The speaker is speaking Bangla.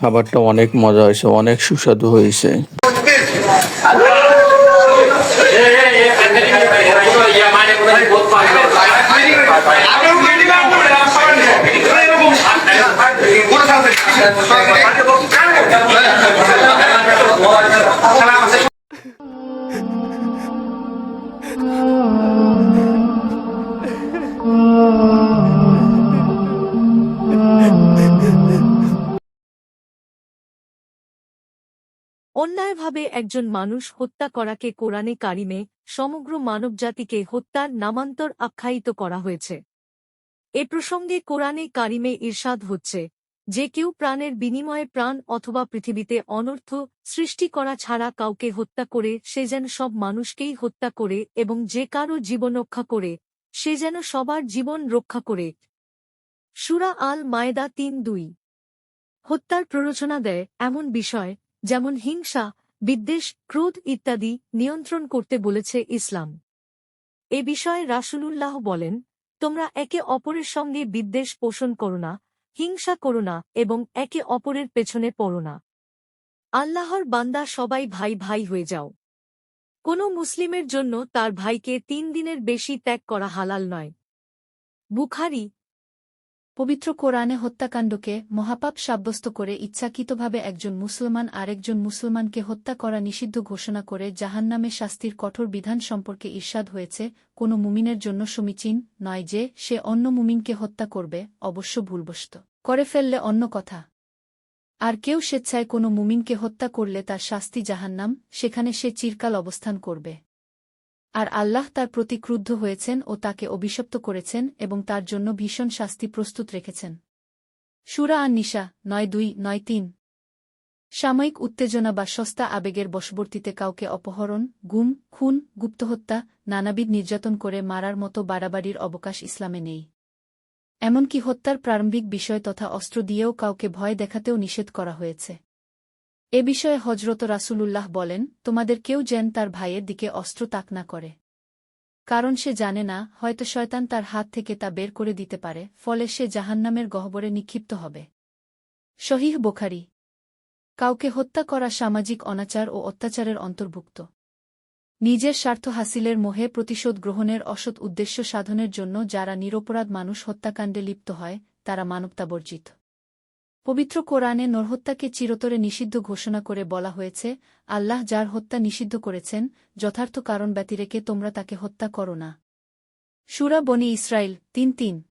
খাবারটা অনেক মজা হয়েছে অনেক সুস্বাদু হয়েছে অন্যায়ভাবে একজন মানুষ হত্যা করাকে কোরআনে কারিমে সমগ্র মানবজাতিকে হত্যার নামান্তর আখ্যায়িত করা হয়েছে। এ প্রসঙ্গে কোরআনে কারিমে ঈর্ষাদ হচ্ছে যে কেউ প্রাণের বিনিময়ে প্রাণ অথবা পৃথিবীতে অনর্থ সৃষ্টি করা ছাড়া কাউকে হত্যা করে সে যেন সব মানুষকেই হত্যা করে এবং যে কারও জীবন রক্ষা করে, সে যেন সবার জীবন রক্ষা করে। সুরা আল মায়েদা তিন দুই। হত্যার প্ররোচনা দেয় এমন বিষয় যেমন হিংসা, বিদ্বেষ, ক্রোধ ইত্যাদি নিয়ন্ত্রণ করতে বলেছে ইসলাম। এ বিষয়ে রাসূলুল্লাহ বলেন, তোমরা একে অপরের সঙ্গে বিদ্বেষ পোষণ করো না, হিংসা করো না এবং একে অপরের পেছনে পড়ো না। আল্লাহর বান্দা সবাই ভাই ভাই হয়ে যাও। কোনো মুসলিমের জন্য তার ভাইকে তিন দিনের বেশি ত্যাগ করা হালাল নয়। বুখারি পবিত্র কোরআনে হত্যাকাণ্ডকে মহাপাপ সাব্যস্ত করে ইচ্ছাকৃতভাবে একজন মুসলমান আরেকজন মুসলমানকে হত্যা করা নিষিদ্ধ ঘোষণা করে জাহান্নামে শাস্তির কঠোর বিধান সম্পর্কে ঈর্ষাদ হয়েছে, কোনো মুমিনের জন্য সমীচীন নয় যে সে অন্য মুমিনকে হত্যা করবে, অবশ্য ভুলবশত। করে ফেললে অন্য কথা। আর কেউ স্বেচ্ছায় কোনো মুমিনকে হত্যা করলে তার শাস্তি জাহান্নাম, সেখানে সে চিরকাল অবস্থান করবে। আর আল্লাহ তার প্রতি ক্রুদ্ধ হয়েছেন ও তাকে অভিশপ্ত করেছেন এবং তার জন্য ভীষণ শাস্তি প্রস্তুত রেখেছেন। সুরা আর নিশা নয় দুই, নয় তিন। সাময়িক উত্তেজনা বা সস্তা আবেগের বশবর্তীতে কাউকে অপহরণ, গুম, খুন, গুপ্তহত্যা, নানাবিধ নির্যাতন করে মারার মতো বাড়াবাড়ির অবকাশ ইসলামে নেই। এমনকি হত্যার প্রারম্ভিক বিষয় তথা অস্ত্র দিয়েও কাউকে ভয় দেখাতেও নিষেধ করা হয়েছে। এ বিষয়ে হজরত রাসূলুল্লাহ বলেন, তোমাদের কেউ যেন তার ভাইয়ের দিকে অস্ত্র তাক না করে। কারণ সে জানে না, হয়তো শয়তান তার হাত থেকে তা বের করে দিতে পারে, ফলে সে জাহান্নামের গহ্বরে নিক্ষিপ্ত হবে। শহীহ বোখারি। কাউকে হত্যা করা সামাজিক অনাচার ও অত্যাচারের অন্তর্ভুক্ত। নিজের স্বার্থ হাসিলের মোহে প্রতিশোধ গ্রহণের অসৎ উদ্দেশ্য সাধনের জন্য যারা নিরপরাধ মানুষ হত্যাকাণ্ডে লিপ্ত হয়, তারা মানবতাবর্জিত। পবিত্র কোরআনে নরহত্যাকে চিরতরে নিষিদ্ধ ঘোষণা করে বলা হয়েছে, আল্লাহ যার হত্যা নিষিদ্ধ করেছেন, যথার্থ কারণ ব্যতিরেকে তোমরা তাকে হত্যা করো না। সুরা বনি ইসরায়েল তিন তিন।